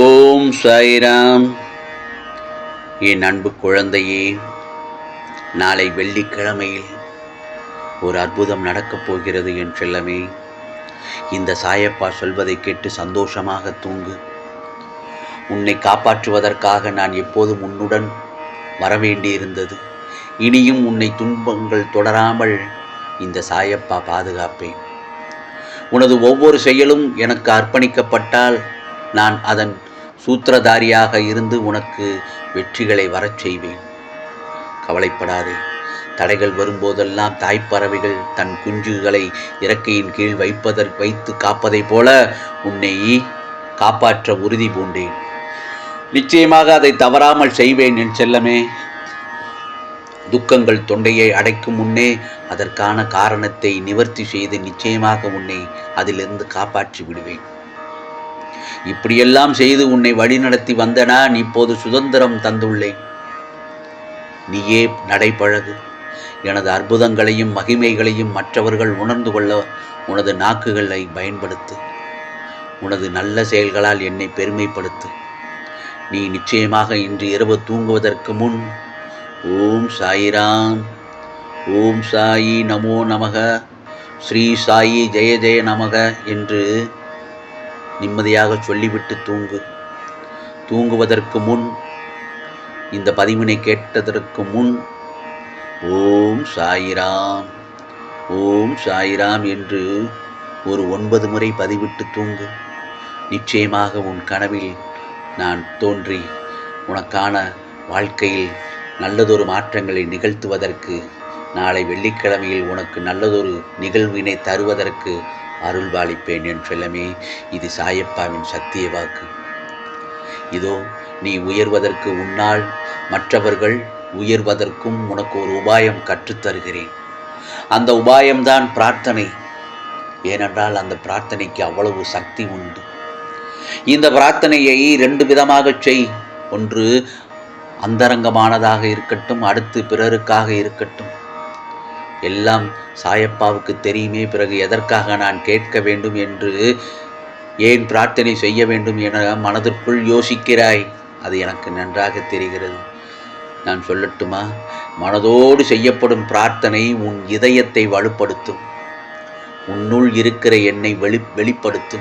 ஓம் சாய்ராம். என் அன்பு குழந்தையே நாளை வெள்ளிக்கிழமையில் ஒரு அற்புதம் நடக்கப் போகிறது என் செல்லமே. இந்த சாயப்பா சொல்வதை கேட்டு சந்தோஷமாக தூங்கு. உன்னை காப்பாற்றுவதற்காக நான் எப்போதும் உன்னுடன் வரவேண்டியிருந்தது. இனியும் உன்னை துன்பங்கள் தொடராமல் இந்த சாயப்பா பாதுகாப்பேன். உனது ஒவ்வொரு செயலும் எனக்கு அர்ப்பணிக்கப்பட்டால் நான் அதன் சூத்திரதாரியாக இருந்து உனக்கு வெற்றிகளை வரச் செய்வேன். கவலைப்படாதே. தடைகள் வரும்போதெல்லாம் தாய்ப்பறவைகள் தன் குஞ்சுகளை இறக்கையின் கீழ் வைப்பதற்கு வைத்து காப்பதைப் போல உன்னை காப்பாற்ற உறுதி பூண்டேன். நிச்சயமாக அதை தவறாமல் செய்வேன் என் செல்லமே. துக்கங்கள் தொண்டையை அடைக்கும் முன்னே அதற்கான காரணத்தை நிவர்த்தி செய்து நிச்சயமாக உன்னை அதிலிருந்து காப்பாற்றி விடுவேன். இப்படியெல்லாம் செய்து உன்னை வழிநடத்தி வந்த நான் இப்போது சுதந்திரம் தந்துள்ளேன். நீயே நடைபழகு. எனது அற்புதங்களையும் மகிமைகளையும் மற்றவர்கள் உணர்ந்து கொள்ள உனது நாக்குகளை பயன்படுத்து. உனது நல்ல செயல்களால் என்னை பெருமைப்படுத்து. நீ நிச்சயமாக இன்று இரவு தூங்குவதற்கு முன் ஓம் சாயிராம் ஓம் சாயி நமோ நமக ஸ்ரீ சாயி ஜெய ஜெய நமக என்று நிம்மதியாக சொல்லிவிட்டு தூங்கு. தூங்குவதற்கு முன் இந்த பதிவினை கேட்டதற்கு முன் ஓம் சாயிராம் ஓம் சாயிராம் என்று ஒரு ஒன்பது முறை பதிவிட்டு தூங்கு. நிச்சயமாக உன் கனவில் நான் தோன்றி உனக்கான வாழ்க்கையில் நல்லதொரு மாற்றங்களை நிகழ்த்துவதற்கு நாளை வெள்ளிக்கிழமையில் உனக்கு நல்லதொரு நிகழ்வினை தருவதற்கு அருள்பாலிப்பேன் என் செல்லமே இது சாயப்பாவின் சத்திய வாக்கு. இதோ நீ உயர்வதற்கு உன்னால் மற்றவர்கள் உயர்வதற்கும் உனக்கு ஒரு உபாயம் கற்றுத்தருகிறேன். அந்த உபாயம்தான் பிரார்த்தனை. ஏனென்றால் அந்த பிரார்த்தனைக்கு அவ்வளவு சக்தி உண்டு. இந்த பிரார்த்தனையை ரெண்டு விதமாக செய். ஒன்று அந்தரங்கமானதாக இருக்கட்டும் அடுத்து பிறருக்காக இருக்கட்டும். எல்லாம் சாயப்பாவுக்கு தெரியுமே பிறகு எதற்காக நான் கேட்க வேண்டும் என்று ஏன் பிரார்த்தனை செய்ய வேண்டும் என மனதிற்குள் யோசிக்கிறாய்? அது எனக்கு நன்றாக தெரிகிறது. நான் சொல்லட்டுமா? மனதோடு செய்யப்படும் பிரார்த்தனை உன் இதயத்தை வலுப்படுத்தும். உன்னுள் இருக்கிற என்னை வெளி வெளிப்படுத்தும்.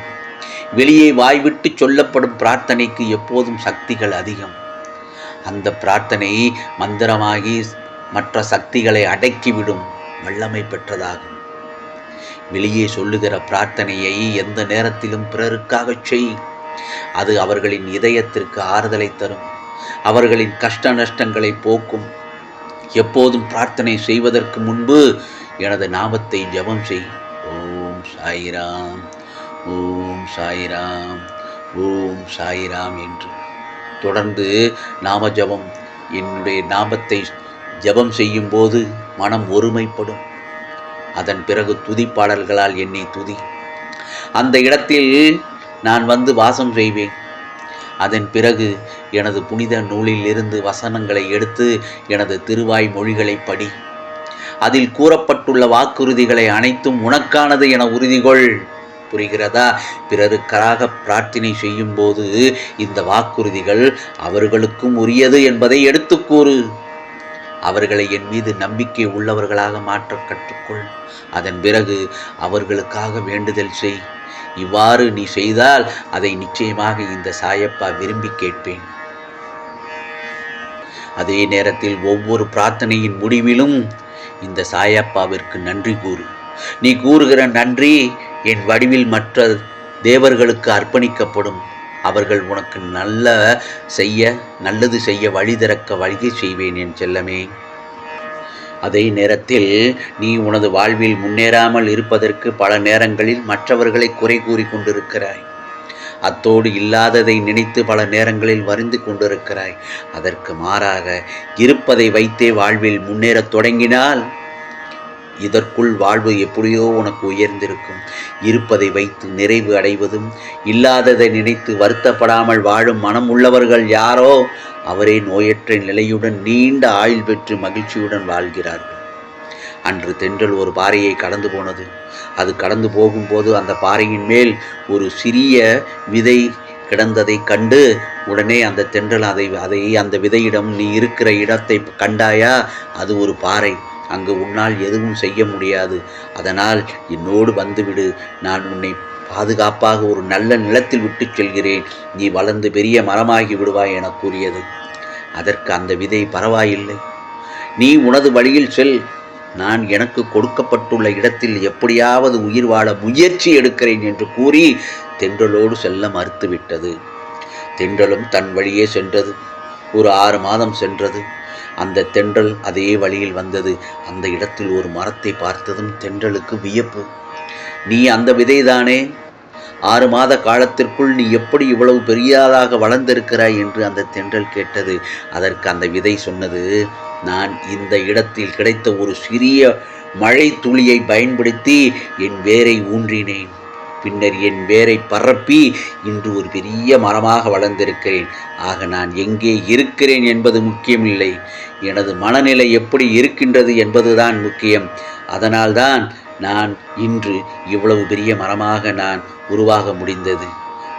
வெளியே வாய்விட்டு சொல்லப்படும் பிரார்த்தனைக்கு எப்போதும் சக்திகள் அதிகம். அந்த பிரார்த்தனை மந்திரமாகி மற்ற சக்திகளை அடக்கிவிடும். வல்லமை பெற்றதாகும். வெளியே சொல்லுகிற பிரார்த்தனையை எந்த நேரத்திலும் பிறருக்காக செய். அது அவர்களின் இதயத்திற்கு ஆறுதலை தரும். அவர்களின் கஷ்ட நஷ்டங்களை போக்கும். எப்போதும் பிரார்த்தனை செய்வதற்கு முன்பு எனது நாமத்தை ஜபம் செய். ஓம் சாயிராம் ஓம் சாயிராம் ஓம் சாயிராம் என்று. தொடர்ந்து நாம ஜபம். என்னுடைய நாமத்தை ஜபம் செய்யும் போது மனம் ஒருமைப்படும். அதன் பிறகு துதிப்பாடல்களால் என்னை துதி. அந்த இடத்தில் நான் வந்து வாசம் செய்வேன். அதன் பிறகு எனது புனித நூலில் இருந்து வசனங்களை எடுத்து எனது திருவாய் மொழிகளை படி. அதில் கூறப்பட்டுள்ள வாக்குறுதிகளை அனைத்தும் உனக்கானது என உறுதிகொள். புரிகிறதா? பிறருக்காக பிரார்த்தனை செய்யும்போது இந்த வாக்குறுதிகள் அவர்களுக்கும் உரியது என்பதை எடுத்துக்கூறு அவர்களை என் மீது நம்பிக்கை உள்ளவர்களாக மாற்ற கற்றுக்கொள். அதன் பிறகு அவர்களுக்காக வேண்டுதல் செய். இவ்வாறு நீ செய்தால் அதை நிச்சயமாக இந்த சாயப்பா விரும்பி கேட்பேன். அதே நேரத்தில் ஒவ்வொரு பிரார்த்தனையின் முடிவிலும் இந்த சாயப்பாவிற்கு நன்றி கூறு. நீ கூறுகிற நன்றி என் வடிவில் மற்ற தேவர்களுக்கு அர்ப்பணிக்கப்படும். அவர்கள் உனக்கு நல்ல செய்ய நல்லது செய்ய வழி திறக்க வழியை செய்வேன் என் செல்லமே. அதே நேரத்தில் நீ உனது வாழ்வில் முன்னேறாமல் இருப்பதற்கு பல நேரங்களில் மற்றவர்களை குறை கூறி கொண்டிருக்கிறாய். அத்தோடு இல்லாததை நினைத்து பல நேரங்களில் வருந்து கொண்டிருக்கிறாய். அதற்கு மாறாக இருப்பதை வைத்தே வாழ்வில் முன்னேறத் தொடங்கினால் இதற்குள் வாழ்வு எப்படியோ உனக்கு உயர்ந்திருக்கும். இருப்பதை வைத்து நிறைவு அடைவதும் இல்லாததை நினைத்து வருத்தப்படாமல் வாழும் மனம் உள்ளவர்கள் யாரோ அவரே நோயற்ற நிலையுடன் நீண்ட ஆயுள் பெற்று மகிழ்ச்சியுடன் வாழ்கிறார்கள். அன்று தென்றல் ஒரு பாறையை கடந்து போனது. அது கடந்து போகும்போது அந்த பாறையின் மேல் ஒரு சிறிய விதை கிடந்ததை கண்டு உடனே அந்த தென்றல் அதை அதை அந்த விதையிடம் நீ இருக்கிற இடத்தை கண்டாயா? அது ஒரு பாறை. அங்கு உன்னால் எதுவும் செய்ய முடியாது. அதனால் என்னோடு வந்துவிடு. நான் உன்னை பாதுகாப்பாக ஒரு நல்ல நிலத்தில் விட்டுச் செல்கிறேன். நீ வளர்ந்து பெரிய மரமாகி விடுவாய் என கூறியது. அதற்கு அந்த விதை பரவாயில்லை. நீ உனது வழியில் செல். நான் எனக்கு கொடுக்கப்பட்டுள்ள இடத்தில் எப்படியாவது உயிர் வாழ முயற்சி எடுக்கிறேன் என்று கூறி தென்றலோடு செல்ல மறுத்துவிட்டது. தென்றலும் தன் வழியே சென்றது. ஒரு ஆறு மாதம் சென்றது. அந்த தென்றல் அதே வழியில் வந்தது. அந்த இடத்தில் ஒரு மரத்தை பார்த்ததும் தென்றலுக்கு வியப்பு. நீ அந்த விதைதானே? ஆறு மாத காலத்திற்குள் நீ எப்படி இவ்வளவு பெரியதாக வளர்ந்திருக்கிறாய் என்று அந்த தென்றல் கேட்டது. அதற்கு அந்த விதை சொன்னது நான் இந்த இடத்தில் கிடைத்த ஒரு சிறிய மழை துளியை பயன்படுத்தி என் வேரை ஊன்றினேன். பின்னர் என் வேரை பரப்பி இன்று ஒரு பெரிய மரமாக வளர்ந்திருக்கிறேன். ஆக நான் எங்கே இருக்கிறேன் என்பது முக்கியமில்லை. எனது மனநிலை எப்படி இருக்கின்றது என்பதுதான் முக்கியம். அதனால்தான் நான் இன்று இவ்வளவு பெரிய மரமாக நான் உருவாக முடிந்தது.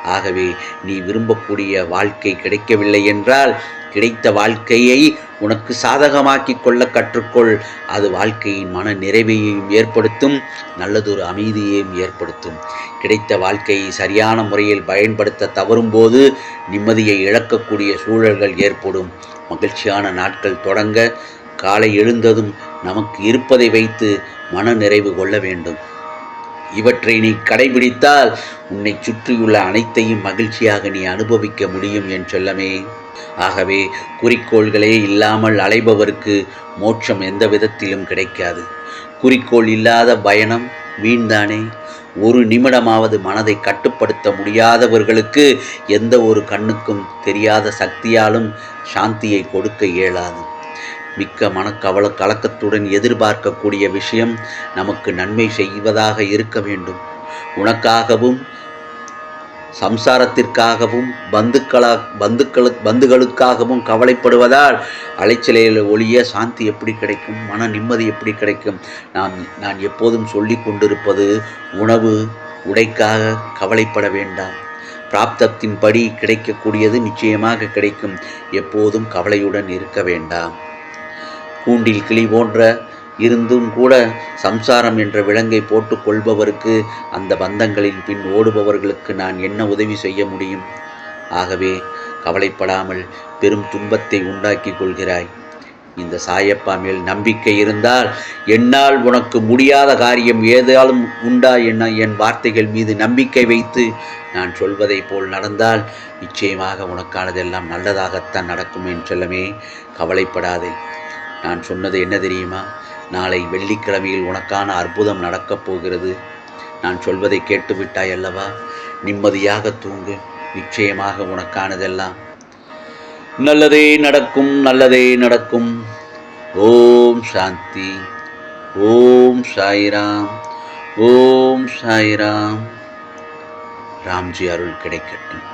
ஆகவே நீ விரும்பக்கூடிய வாழ்க்கை கிடைக்கவில்லை என்றால் கிடைத்த வாழ்க்கையை உனக்கு சாதகமாக்கி கொள்ள கற்றுக்கொள். அது வாழ்க்கையின் மன நிறைவையும் ஏற்படுத்தும் நல்லதொரு அமைதியையும் ஏற்படுத்தும். கிடைத்த வாழ்க்கையை சரியான முறையில் பயன்படுத்த தவறும்போது நிம்மதியை இழக்கக்கூடிய சூழல்கள் ஏற்படும். மகிழ்ச்சியான நாட்கள் தொடங்க காலை எழுந்ததும் நமக்கு இருப்பதை வைத்து மன நிறைவு கொள்ள வேண்டும். இவற்றை நீ கடைபிடித்தால் உன்னை சுற்றியுள்ள அனைத்தையும் மகிழ்ச்சியாக நீ அனுபவிக்க முடியும் என் சொல்லமே. ஆகவே குறிக்கோள்களே இல்லாமல் அலைபவருக்கு மோட்சம் எந்த விதத்திலும் கிடைக்காது. குறிக்கோள் இல்லாத பயணம் வீண்தானே? ஒரு நிமிடமாவது மனதை கட்டுப்படுத்த முடியாதவர்களுக்கு எந்த ஒரு கண்ணுக்கும் தெரியாத சக்தியாலும் சாந்தியை கொடுக்க இயலாது. மிக்க மனக்கவல கலக்கத்துடன் எதிர்பார்க்கக்கூடிய விஷயம் நமக்கு நன்மை செய்வதாக இருக்க வேண்டும். உனக்காகவும் சம்சாரத்திற்காகவும் பந்துக்களா பந்துக்களு பந்துகளுக்காகவும் கவலைப்படுவதால் அலைச்சலையில் ஒளிய சாந்தி எப்படி கிடைக்கும்? மன நிம்மதி எப்படி கிடைக்கும்? நான் நான் எப்போதும் சொல்லி கொண்டிருப்பது உணவு உடைக்காக கவலைப்பட வேண்டாம். பிராப்தத்தின்படி கிடைக்கக்கூடியது நிச்சயமாக கிடைக்கும். எப்போதும் கவலையுடன் இருக்க வேண்டாம். கூண்டில் கிளி போன்ற இருந்தும் கூட சம்சாரம் என்ற விலங்கை போட்டு கொள்பவருக்கு அந்த பந்தங்களின் பின் ஓடுபவர்களுக்கு நான் என்ன உதவி செய்ய முடியும்? ஆகவே கவலைப்படாமல் பெரும் துன்பத்தை உண்டாக்கி கொள்கிறாய். இந்த சாயப்பா மேல் நம்பிக்கை இருந்தால் என்னால் உனக்கு முடியாத காரியம் ஏதாலும் உண்டா என்ன என் வார்த்தைகள் மீது நம்பிக்கை வைத்து நான் சொல்வதை போல் நடந்தால் நிச்சயமாக உனக்கானதெல்லாம் நல்லதாகத்தான் நடக்கும் என் செல்லமே கவலைப்படாதே. நான் சொன்னது என்ன தெரியுமா? நாளை வெள்ளிக்கிழமையில் உனக்கான அற்புதம் நடக்கப் போகிறது. நான் சொல்வதை கேட்டுவிட்டாய் அல்லவா? நிம்மதியாக தூங்கு. நிச்சயமாக உனக்கானதெல்லாம் நல்லதே நடக்கும் நல்லதே நடக்கும். ஓம் சாந்தி. ஓம் சாய்ராம். ஓம் சாய்ராம். ராம்ஜி அருள் கிடைக்கட்டும்.